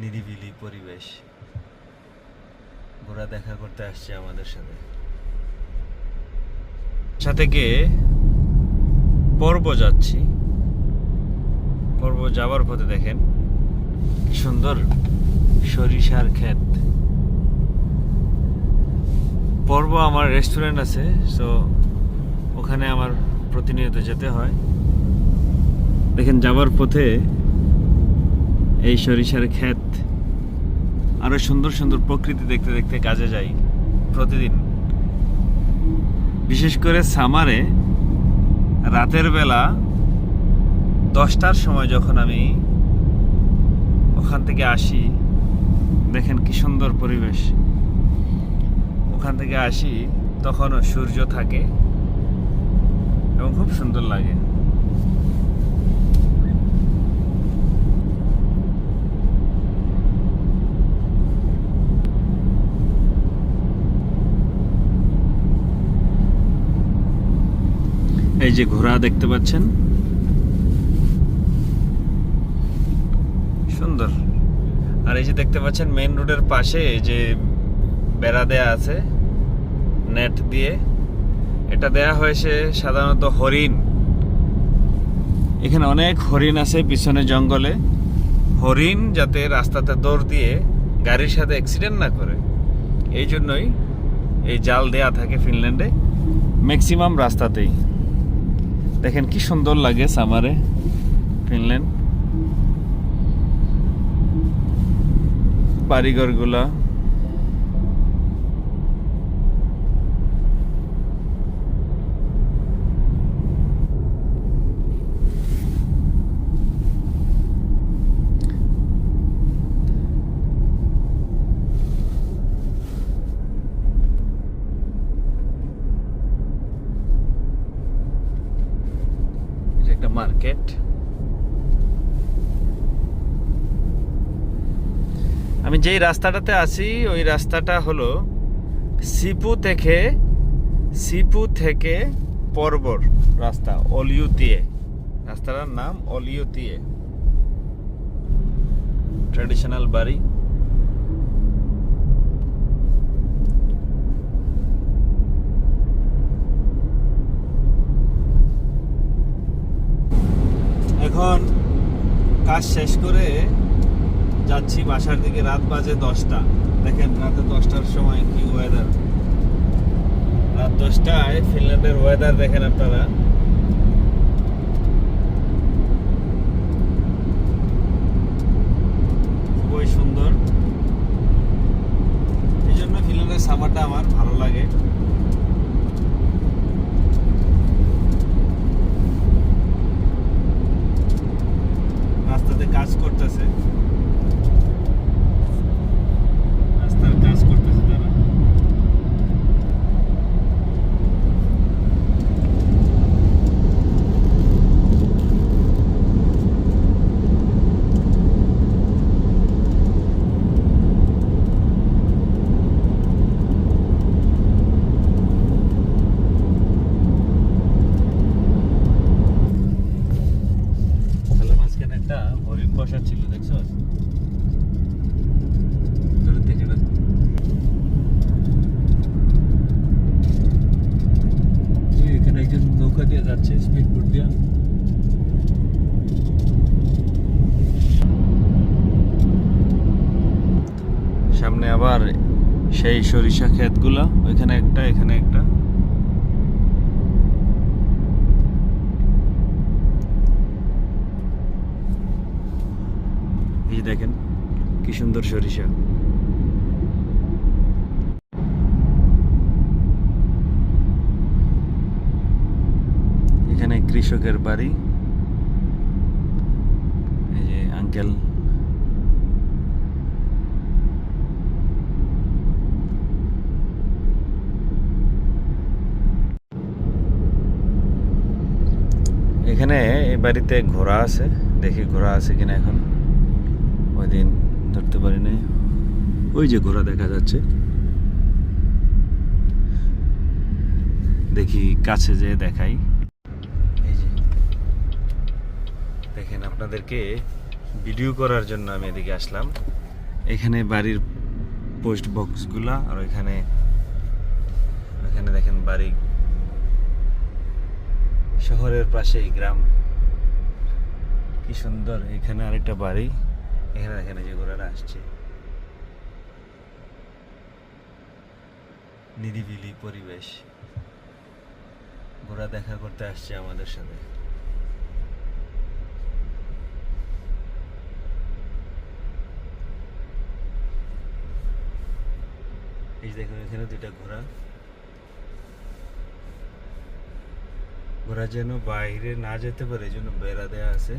নিরিবিলি পরিবেশ। ঘোরা দেখা করতে আসছে আমাদের সাথে। সাথে গিয়ে পর্ব যাচ্ছি। পর্ব যাওয়ার পথে দেখেন সুন্দর সরিষার ক্ষেত। পর্ব আমার রেস্টুরেন্ট আছে সো ওখানে আমার প্রতিনিয়ত যেতে হয়। দেখেন যাওয়ার পথে এই সরিষার ক্ষেত আরও সুন্দর সুন্দর প্রকৃতি দেখতে দেখতে কাজে যাই প্রতিদিন। বিশেষ করে সামারে রাতের বেলা দশটার সময় যখন আমি ওখান থেকে আসি, দেখেন কি সুন্দর পরিবেশ। ওখান থেকে আসি, তখনও সূর্য থাকে এবং খুব সুন্দর লাগে। এই যে ঘোড়া দেখতে পাচ্ছেন। সুন্দর। আর এই যে দেখতে পাচ্ছেন মেইন রোডের পাশে যে বেড়া দেয়া আছে, নেট দিয়ে। এটা দেয়া হয়েছে সাধারণত হরিণ। এখানে অনেক হরিণ আছে পিছনে জঙ্গলে। হরিণ যাতে রাস্তাতে দৌড় দিয়ে গাড়ির সাথে অ্যাক্সিডেন্ট না করে। এই জন্যই এই জাল দেয়া থাকে ফিনল্যান্ডে। ম্যাক্সিমাম রাস্তাতেই। দেখেন কি সুন্দর লাগে সামারে ফিনল্যান্ড। বাড়িঘরগুলা এটা একটা মার্কেট আমি যেই রাস্তাটাতে আছি, ওই রাস্তাটা হলো সিপু থেকে সিপু থেকে পর্বর রাস্তা, অলিউতিয়ে। রাস্তাটার নাম অলিউতিয়ে। ট্র্যাডিশনাল বাড়ি। এখন কাজ শেষ করে যাচ্ছি বাসার দিকে। রাত বাজে দশটা। দেখেন, রাতে দশটার সময় কি ওয়েদার রাত দশটায় ফিনল্যান্ডের ওয়েদার দেখেন আপনারা। খুবই সুন্দর। এই জন্য ফিনল্যান্ডের সামারটা আমার ভালো লাগে রাস্তাতে কাজ করতেছে রাস্তার কাজ করতেছে তারা তাহলে মাঝখানে একটা হরিণ বসা ছিল দেখছ দূর থেকে না এই এখানে একজন নৌকা দিয়ে যাচ্ছে স্পিড বোট দিয়ে। সামনে আবার সেই সরিষা ক্ষেতগুলো, ওইখানে একটা, এখানে একটা। দেখেন, কি সুন্দর সরিষা এখানে কৃষকের বাড়ি। এই যে আঙ্কেল এখানে এই বাড়িতে ঘোড়া আছে, দেখি ঘোড়া আছে কিনা এখন। ওই দিন ধরতে পারিনি। ওই যে ঘোড়া দেখা যাচ্ছে। দেখি কাছে যে দেখাই এই যে দেখেন, আপনাদেরকে ভিডিও করার জন্য আমি এদিকে আসলাম। এখানে বাড়ির পোস্ট বক্সগুলা আর এখানে এখানে দেখেন বাড়ি। শহরের পাশেই গ্রাম। কি সুন্দর, এখানে আরেকটা বাড়ি। এখানে দেখেন এই যে ঘোড়াটা আসছে। নিরিবিলি পরিবেশ। ঘোড়া দেখা করতে আসছে আমাদের সাথে। এই যে দেখুন এখানে দুইটা ঘোড়া। ঘোড়া যেন বাইরে না যেতে পারে, এই জন্য বেড়া দেয়া আছে।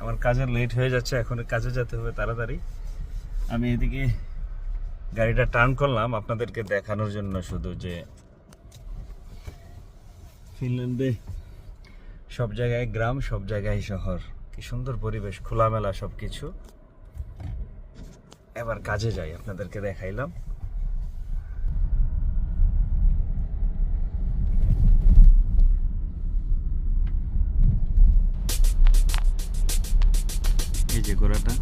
আমার কাজে লেট হয়ে যাচ্ছে, এখন কাজে যেতে হবে তাড়াতাড়ি। আমি এদিকে গাড়িটা টার্ন করলাম আপনাদেরকে দেখানোর জন্য শুধু যে ফিনল্যান্ডে সব জায়গায় গ্রাম, সব জায়গায় শহর। কি সুন্দর পরিবেশ খোলামেলা সব কিছু এবার কাজে যাই আপনাদেরকে দেখাইলাম। এই যে ঘোড়াটা।